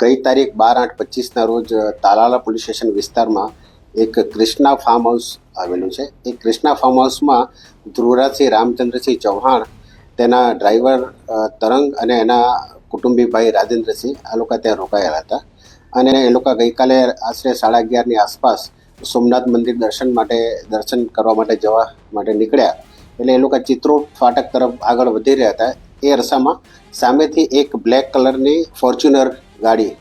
ગઈ તારીખ બાર આઠ પચીસના રોજ તાલાલા પોલીસ સ્ટેશન વિસ્તારમાં એક ક્રિષ્ના ફાર્મ હાઉસ આવેલું છે. એ ક્રિષ્ના ફાર્મ હાઉસમાં ધ્રુવરાજસિંહ રામચંદ્રસિંહ ચૌહાણ, તેના ડ્રાઈવર તરંગ અને એના કુટુંબી ભાઈ રાજેન્દ્રસિંહ આ લોકો ત્યાં રોકાયેલા હતા. અને એ લોકો ગઈકાલે આશરે સાડા અગિયારની આસપાસ સોમનાથ મંદિર દર્શન માટે, દર્શન કરવા માટે જવા માટે નીકળ્યા. એટલે એ લોકો ચિત્રો ફાટક તરફ આગળ વધી રહ્યા હતા. એ અરસામાં સામેથી એક બ્લેક કલરની ફોર્ચ્યુનર ગાડી,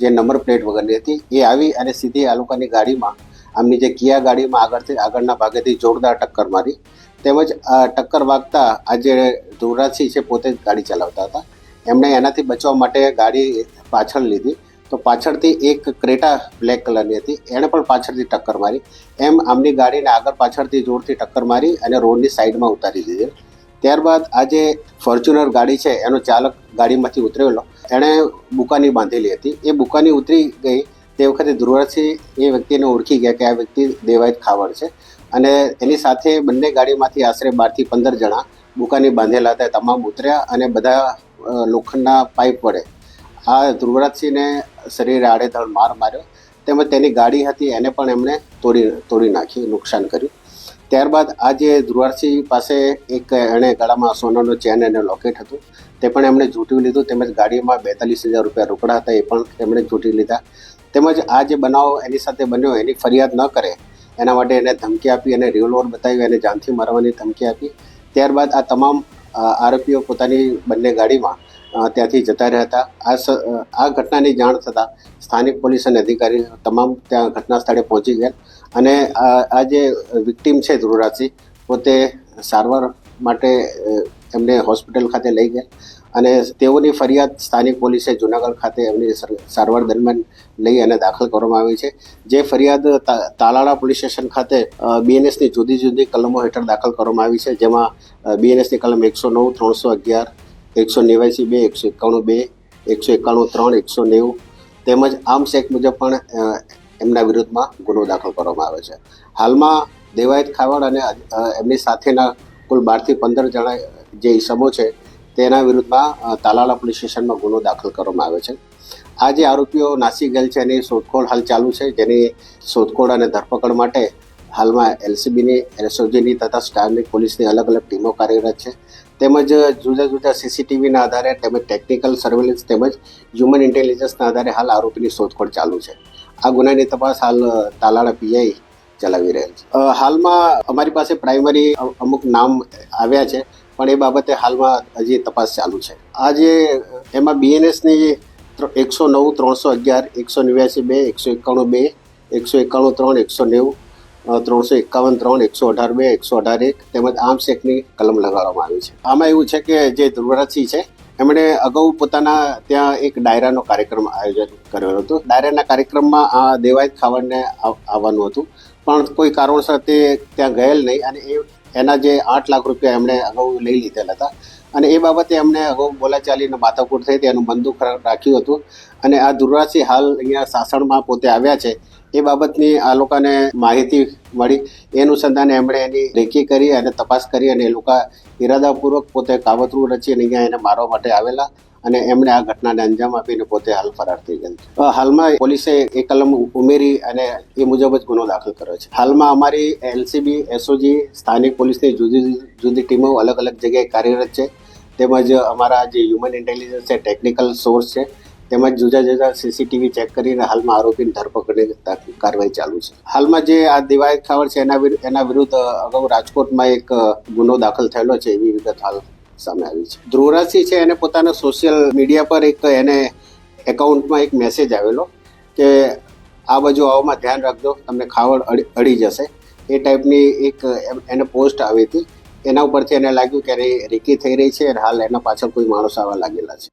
જે નંબર પ્લેટ વગરની હતી, એ આવી અને સીધી આ ગાડીમાં, આમની જે કિયા ગાડીમાં આગળથી, આગળના ભાગેથી જોરદાર ટક્કર મારી. તેમજ ટક્કર વાગતા આ જે ધ્રુવરાજસિંહ છે, પોતે જ ગાડી ચલાવતા હતા. એમણે એનાથી બચવા માટે ગાડી પાછળ લીધી. તો પાછળથી એક ક્રેટા બ્લેક કલરની હતી. એણે પણ પાછળથી ટક્કર મારી. એમ આમની ગાડીને આગળ પાછળથી જોરથી ટક્કર મારી અને રોડની સાઈડમાં ઉતારી દીધી. ત્યારબાદ આ જે ફોર્ચ્યુનર ગાડી છે, એનો ચાલક ગાડીમાંથી ઉતરેલો. એણે બુકાની બાંધેલી હતી. એ બુકાની ઉતરી ગઈ તે વખતે ધ્રુવરાજસિંહ એ વ્યક્તિને ઓળખી ગયા કે આ વ્યક્તિ દેવાયત ખાવડ છે અને એની સાથે બંને ગાડીમાંથી આશરે બારથી પંદર જણા બુકાની બાંધેલા હતા. તમામ ઉતર્યા અને બધા લોખંડના પાઇપ વડે આ ધ્રુવરાજસિંહને શરીરે આડેધડ માર માર્યો. તેમજ તેની ગાડી હતી, એને પણ એમણે તોડી તોડી નાખી, નુકસાન કર્યું. ત્યારબાદ આજે ધ્રુવારસિંહ પાસે એક એણે ગળામાં સોનાનો ચેન અને લોકેટ હતું. તે પણ એમણે ઝૂંટવી લીધું તેમજ ગાડીમાં બેતાલીસ હજાર રૂપિયા રોકડા હતા એ પણ એમણે ઝૂંટી લીધા. તેમજ આ જે બનાવ એની સાથે બન્યો એની ફરિયાદ ન કરે એના માટે એને ધમકી આપી અને રિવોલ્વર બતાવી અને જાનથી મારવાની ધમકી આપી. ત્યારબાદ આ તમામ આરોપીઓ પોતાની બંને ગાડીમાં ત્યાંથી જતા રહ્યા હતા. આ આ ઘટનાની જાણ થતાં સ્થાનિક પોલીસ અને અધિકારી તમામ ત્યાં ઘટના સ્થળે પહોંચી ગયા અને આ જે વિક્ટીમ છે ધ્રુવરાજસિંહ, પોતે સારવાર માટે એમને હોસ્પિટલ ખાતે લઈ ગયા અને તેઓની ફરિયાદ સ્થાનિક પોલીસે જુનાગઢ ખાતે એમની સર- સારવાર દરમિયાન લઈ અને દાખલ કરવામાં આવી છે. જે ફરિયાદ તાલાળા પોલીસ સ્ટેશન ખાતે બીએનએસની જુદી જુદી કલમો હેઠળ દાખલ કરવામાં આવી છે, જેમાં બીએનએસની કલમ એકસો નવ, ત્રણસો અગિયાર એકસો નેવ્યાસી બે, એકસો એકાણું બે, એકસો એકાણું ત્રણ, એકસો નેવું તેમજ આર્મ્સ એક્ટ મુજબ પણ એમના વિરુદ્ધમાં ગુનો દાખલ કરવામાં આવે છે. હાલમાં દેવાયત ખાવડ અને એમની સાથેના કુલ બારથી પંદર જણા જે ઈસમો છે, તેના વિરુદ્ધમાં તાલાલા પોલીસ સ્ટેશનમાં ગુનો દાખલ કરવામાં આવે છે. આ જે આરોપીઓ નાસી ગયેલ છે, એની શોધખોળ હાલ ચાલુ છે. જેની શોધખોળ અને ધરપકડ માટે હાલમાં એલસીબીની એસઓજીની તથા સ્ટારની પોલીસની અલગ અલગ ટીમો કાર્યરત છે. તેમજ જુદા જુદા સીસીટીવીના આધારે તેમજ ટેકનિકલ સર્વેલન્સ તેમજ હ્યુમન ઇન્ટેલિજન્સના આધારે હાલ આરોપીની શોધખોળ ચાલુ છે. આ ગુનાની તપાસ હાલ તાલાળા પીઆઈ ચલાવી રહેલ છે. હાલમાં અમારી પાસે પ્રાઇમરી અમુક નામ આવ્યા છે, પણ એ બાબતે હાલમાં હજી તપાસ ચાલુ છે. આજે એમાં બીએનએસની એકસો નવ, ત્રણસો અગિયાર, એકસો નેવ્યાસી બે, એકસો એકાણું બે, એકસો એકાણું ત્રણ, એકસો નેવું ત્રણસો એકાવન, ત્રણ, એકસો અઢાર બે, એકસો અઢાર એક તેમજ આર્મ્સ એક્ટની કલમ લગાડવામાં આવી છે. આમાં એવું છે કે જે ધ્રુવરાજસિંહ છે, એમણે અગાઉ પોતાના ત્યાં એક ડાયરાનો કાર્યક્રમ આયોજન કર્યો હતો. ડાયરાના કાર્યક્રમમાં આ દેવાયત ખાવડને આવવાનું હતું. પણ કોઈ કારણસર તે ત્યાં ગયેલ નહીં અને એ, એના જે આઠ લાખ રૂપિયા એમણે અગાઉ લઈ લીધેલા હતા. અને એ બાબતે અમને અગાઉ બોલાચાલીને માથાકૂટ થઈ તેનું બંદૂક રાખ્યું હતું. અને આ દુર્વાસી હાલ અહીંયા સાસણમાં પોતે આવ્યા છે. એ બાબતની આ લોકોને માહિતી મળી. એ અનુસંધાને એમણે એની રેકી કરી અને તપાસ કરી અને એ લોકો ઇરાદાપૂર્વક પોતે કાવતરું રચી અને અહીંયા એને મારવા માટે આવેલા. અને એમણે આ ઘટનાને અંજામ આપીને પોતે હાલ ફરાર થઈ ગયા હાલમાં પોલીસે એ કલમ ઉમેરી અને એ મુજબ જ ગુનો દાખલ કર્યો છે. હાલમાં અમારી એલસીબી, એસઓજી, સ્થાનિક પોલીસની જુદી જુદી ટીમો અલગ અલગ જગ્યાએ કાર્યરત છે. તેમજ અમારા જે હ્યુમન ઇન્ટેલિજન્સ છે, ટેકનિકલ સોર્સ છે, તેમજ જુદા જુદા સીસીટીવી ચેક કરીને હાલમાં આરોપીની ધરપકડની કાર્યવાહી ચાલુ છે. હાલમાં જે આ દિવાયત ખાવડ છે, એના એના વિરુદ્ધ અગાઉ રાજકોટમાં એક ગુનો દાખલ થયેલો છે, એવી વિગત હાલ સામે આવી છે. ધ્રુવરાજસિંહ છે, એને પોતાના સોશિયલ મીડિયા પર એક એને એકાઉન્ટમાં એક મેસેજ આવેલો કે આ બાજુ આવવામાં ધ્યાન રાખજો, તમને ખાવડ અડી જશે. એ ટાઈપની એક એને પોસ્ટ આવી હતી. એના ઉપરથી એને લાગ્યું કે રેકી થઈ રહી છે હાલ એના પાછળ કોઈ માણસ આવવા લાગેલા છે.